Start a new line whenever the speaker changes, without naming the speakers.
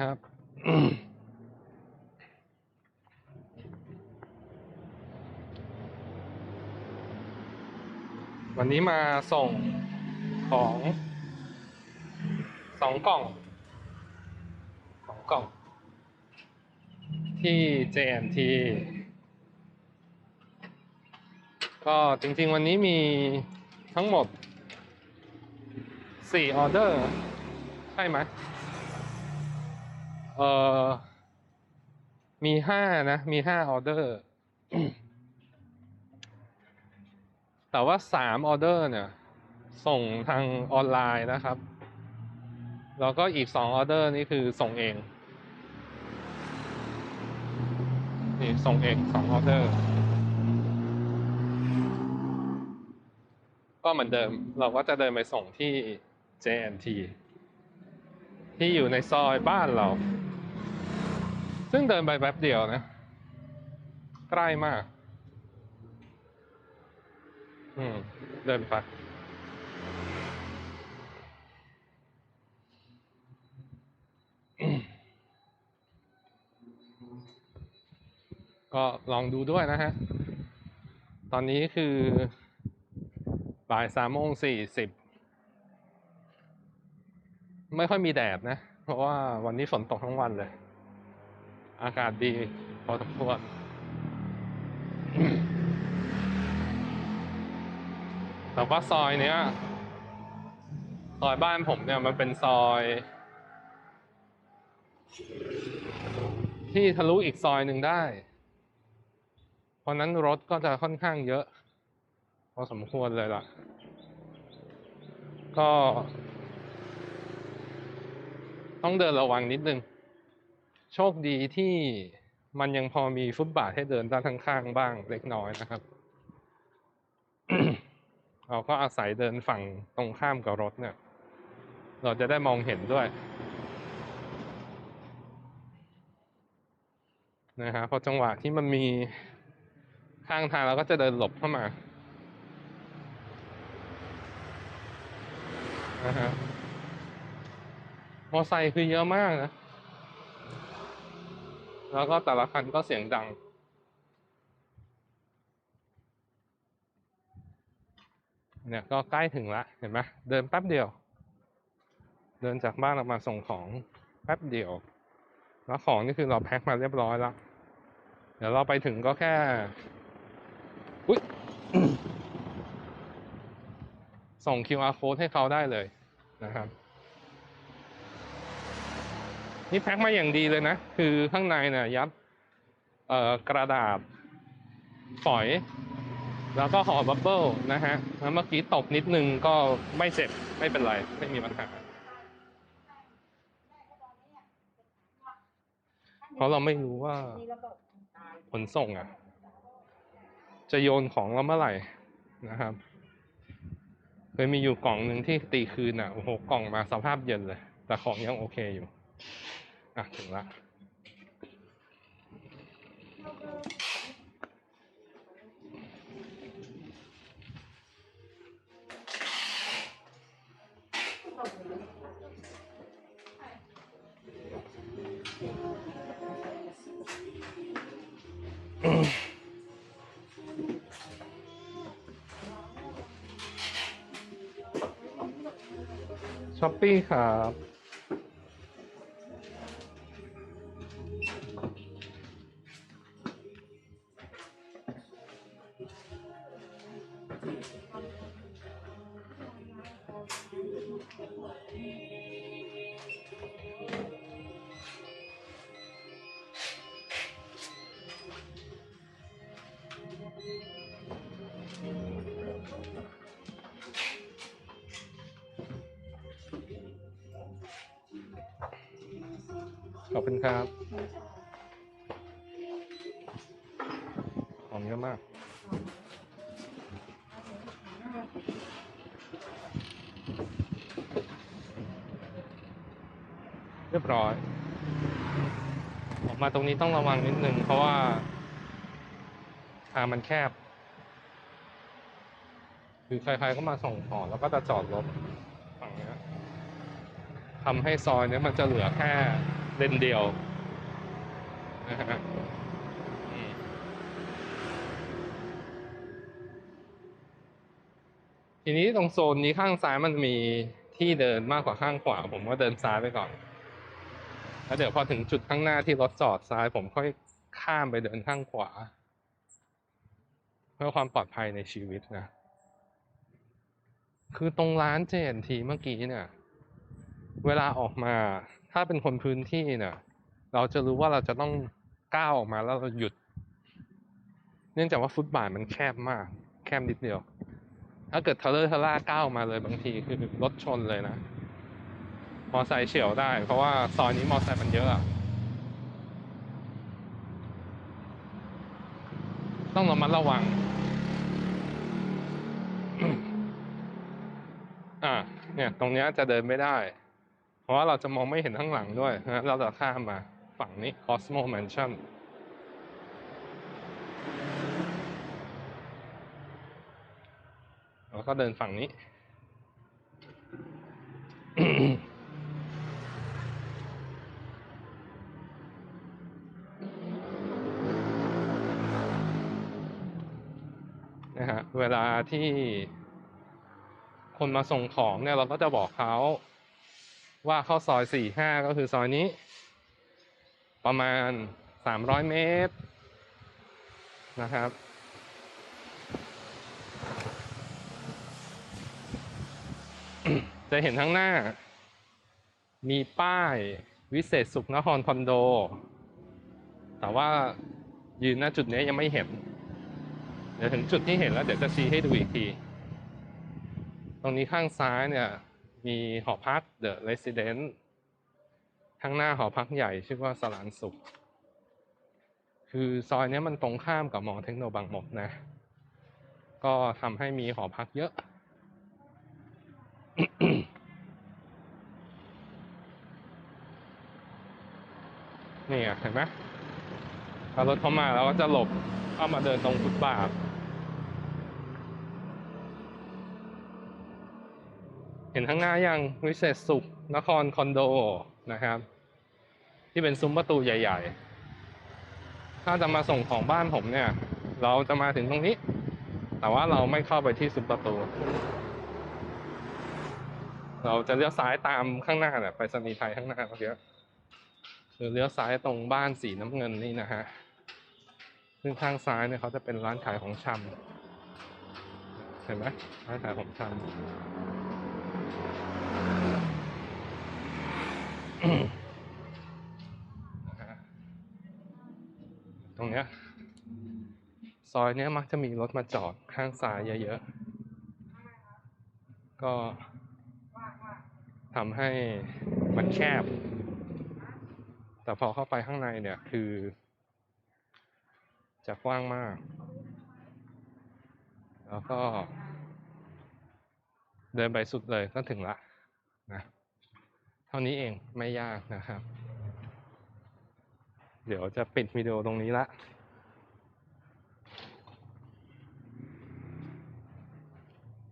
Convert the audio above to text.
ครับวันนี้มาส่งของสองกล่องสองกล่อง ที่ JNT ก็จริงๆวันนี้มีทั้งหมดสี่ออเดอร์ ใช่ไหม เออมีห้านะ มีห้าออเดอร์ แต่ว่าสามออเดอร์เนี่ย ส่งทางออนไลน์นะครับ แล้วก็อีกสองออเดอร์นี่คือส่งเอง นี่ส่งเองสองออเดอร์ ก็เหมือนเดิม เราก็จะเดินไปส่งที่ JNT ที่อยู่ในซอยบ้านเรา ซึ่งเดินไปแป๊บเดียวนะ ใกล้มาก อืม เดินไปก็ลองดูด้วยนะฮะ ตอนนี้คือบ่ายสามโมงสี่สิบ ไม่ค่อยมีแดดนะ เพราะว่าวันนี้ฝนตกทั้งวันเลย อากาศดีพอสมควรแต่ว่าซอยเนี้ยซอยบ้านผมเนี่ยมันเป็นซอย ที่ทะลุอีกซอยหนึ่งได้ เพราะนั้นรถก็จะค่อนข้างเยอะ พอสมควรเลยล่ะ ก็ ต้องเดินระวังนิดนึง โชคดีที่มันยังพอมีฟุตบาทให้เดินด้านข้างๆบ้างเล็กน้อยนะครับ เราก็อาศัยเดินฝั่งตรงข้ามกับรถเนี่ย เราจะได้มองเห็นด้วยนะฮะพอจังหวะที่มันมีข้างทางเราก็จะเดินหลบเข้ามานะฮะมอไซค์คือเยอะมากนะ แล้วก็แต่ละคันก็เสียงดัง เนี่ยก็ใกล้ถึงละเห็นไหมเดินแป๊บเดียว เดินจากบ้านออกมาส่งของแป๊บเดียว แล้วของนี่คือเราแพ็คมาเรียบร้อยแล้ว เดี๋ยวเราไปถึงก็แค่ อุ๊ยส่ง QR code ให้เขาได้เลยนะครับ นี่แพ็คมาอย่างดีเลยนะ คือข้างในเนี่ยยัดเอ่อกระดาษฝอย แล้วก็ห่อบับเบิ้ลนะฮะแล้วเมื่อกี้ตกนิดนึงก็ไม่เจ็บไม่เป็นไร ไม่มีปัญหา เพราะเราไม่รู้ว่าขนส่งอะ จะโยนของเราเมื่อไหร่นะครับเคยมีอยู่กล่องหนึ่งที่ตีคืนอะโอ้โหกล่องมาสภาพเย็นเลย แต่ของยังโอเคอยู่ อะ ถึงละช้อปปี้ครับ ขอบคุณครับของเยอะมากเรียบร้อย ออกมาตรงนี้ต้องระวังนิดนึงเพราะว่าทางมันแคบ คือใครๆก็มาส่งของแล้วก็จะจอดรถฝั่งนี้ทำให้ซอยนี้มันจะเหลือแค่ เลนเดียวนะฮะทีนี้ตรงโซนนี้ข้างซ้ายมันมีที่เดินมากกว่าข้างขวา ผมก็เดินซ้ายไปก่อน แล้วเดี๋ยวพอถึงจุดข้างหน้าที่รถจอดซ้าย ผมค่อยข้ามไปเดินข้างขวา เพื่อความปลอดภัยในชีวิตนะ คือตรงร้าน JNT เมื่อกี้เนี่ย เวลาออกมา ถ้าเป็นคนพื้นที่เนี่ยเราจะรู้ว่าเราจะต้องก้าวออกมาแล้วเราหยุด เนื่องจากว่าฟุตบาทมันแคบมาก แคบนิดเดียว ถ้าเกิดทะเลอร์ทะล่าก้าวออกมาเลยบางทีคือรถชนเลยนะ มอไซค์เฉียวได้ เพราะว่าซอยนี้มอไซค์มันเยอะอะต้องระมัดระวัง อ่า เนี่ย ตรงเนี้ยจะเดินไม่ได้ เพราะว่าเราจะมองไม่เห็นข้างหลังด้วยนะเราจะข้ามมาฝั่งนี้ Cosmo Mansion แล้วก็เดินฝั่งนี้ นะฮะเวลาที่คนมาส่งของเนี่ยเราก็จะบอกเขา ว่าเข้าซอยสี่ห้าก็คือซอยนี้ ประมาณสามร้อยเมตร นะครับ จะเห็นข้างหน้า มีป้ายวิเศษสุขนครคอนโด แต่ว่ายืนหน้าจุดนี้ยังไม่เห็น เดี๋ยวถึงจุดที่เห็นแล้วเดี๋ยวจะชี้ให้ดูอีกที ตรงนี้ข้างซ้ายเนี่ย มีหอพัก The Resident ข้างหน้าหอพักใหญ่ชื่อว่าสลานสุข คือซอยนี้มันตรงข้ามกับมอเทคโนบางหมดนะ ก็ทำให้มีหอพักเยอะ นี่เห็นไหมพอรถเข้ามาเราก็จะหลบเข้ามาเดินตรงฟุตบาท เห็นข้างหน้ายังวิเศษสุขนครคอนโดนะครับ ที่เป็นซุ้มประตูใหญ่ ๆ ถ้าจะมาส่งของบ้านผมเนี่ย เราจะมาถึงตรงนี้ แต่ว่าเราไม่เข้าไปที่ซุ้มประตู เราจะเลี้ยวซ้ายตามข้างหน้าเนี่ยไปสนีไทยข้างหน้าเมื่อกี้คือเลี้ยวซ้ายตรงบ้านสีน้ำเงินนี่นะฮะซึ่งข้างซ้ายเนี่ยเขาจะเป็นร้านขายของชำเห็นไหมร้านขายของชำ นะฮะ ตรงเนี้ยซอยเนี้ยมักจะมีรถมาจอดข้างซ้ายเยอะๆ ก็ทำให้มันแคบ แต่พอเข้าไปข้างในเนี่ยคือ จะกว้างมาก แล้วก็ เดินไปสุดเลยก็ถึงละนะเท่านี้เองไม่ยากนะครับ เดี๋ยวจะปิดวิดีโอตรงนี้ละ